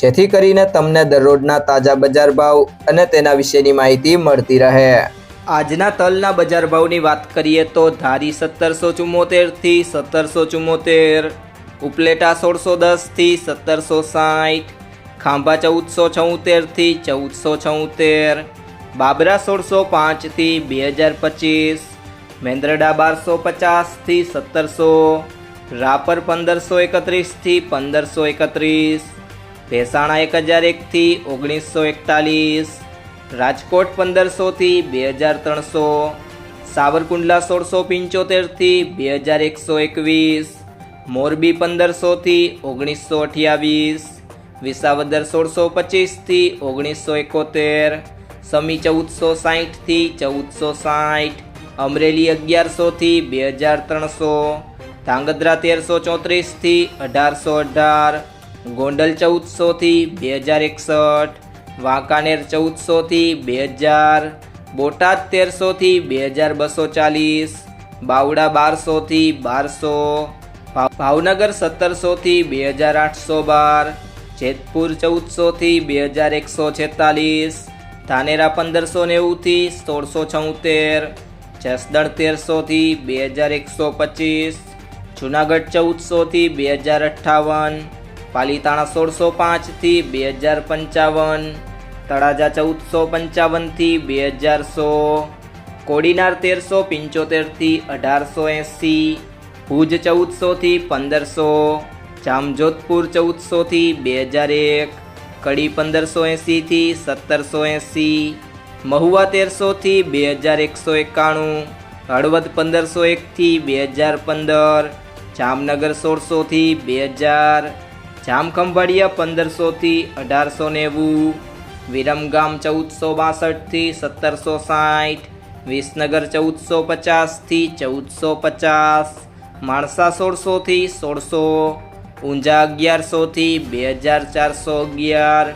જેથી કરીને તમને દરરોજના તાજા બજાર ભાવ અને તેના વિશેની માહિતી મળતી રહે. આજના તલના બજાર ભાવની વાત કરીએ તો ધારી સત્તરસો ચુમ્મોતેરથી સત્તરસો ચુમ્મોતેર, ઉપલેટા સોળસો દસથી સત્તરસો સાઠ, ખાંભા ચૌદસો છોતેરથી ચૌદસો છોતેર, બાબરા સોળસો પાંચથી બે હજાર પચીસ, મેંદ્રડા બારસો પચાસથી સત્તરસો, રાપર પંદરસો એકત્રીસથી પંદરસો એકત્રીસ ભેસાણા એક હજાર એકથી ઓગણીસો એકતાલીસ. રાજકોટ પંદરસોથી બે હજાર ત્રણસો. સાવરકુંડલા સોળસો પંચોતેરથી બે હજાર એકસો એકવીસ. મોરબી પંદરસોથી ઓગણીસો અઠ્યાવીસ. વિસાવદર સોળસો પચીસથી ઓગણીસો એકોતેર. સમી ચૌદસો સાહીઠથી ચૌદસો સાઠ અમરેલી અગિયારસોથી બે હજાર ત્રણસો. ધાંગધ્રા તેરસો ચોત્રીસથી અઢારસો અઢાર. ગોંડલ ચૌદસોથી બે હજાર એકસઠ, વાંકાનેર ચૌદસોથી બે હજાર બોટાદ તેરસોથી બે હજાર બસો ચાલીસ બાવડા બારસોથી બારસો ભાવ- ભાવનગર સત્તરસોથી બે હજાર આઠસો બાર, જેતપુર ચૌદસોથી બે હજાર એકસો છેતાલીસ, ધાનેરા પંદરસો નેવુંથી સોળસો છોતેર, જસદણ તેરસોથી બે હજાર એકસો પચીસ, જુનાગઢ ચૌદસોથી બે હજાર અઠ્ઠાવન પાલીતાણા સોળસો પાંચથી બે હજાર પંચાવન, તળાજા ચૌદસો પંચાવનથી બે હજાર સો, કોડીનાર તેરસો પંચોતેરથી અઢારસો એંસી, ભુજ ચૌદસોથી પંદરસો, જામજોધપુર ચૌદસોથી બે હજાર એક, કડી પંદરસો એંસીથી સત્તરસો એંસી, મહુવા તેરસોથી બે હજાર એકસો એકાણું, હળવદ પંદરસો એકથી બે હજાર પંદર, જામનગર સોળસોથી બે હજાર જામખંભાળિયા પંદરસોથી અઢારસો નેવું વિરમગામ ચૌદસો બાસઠથી સત્તરસો સાઠ, વિસનગર ચૌદસો પચાસથી ચૌદસો પચાસ, માણસા સોળસોથી સોળસો, ઊંઝા અગિયારસોથી બે હજાર ચારસો અગિયાર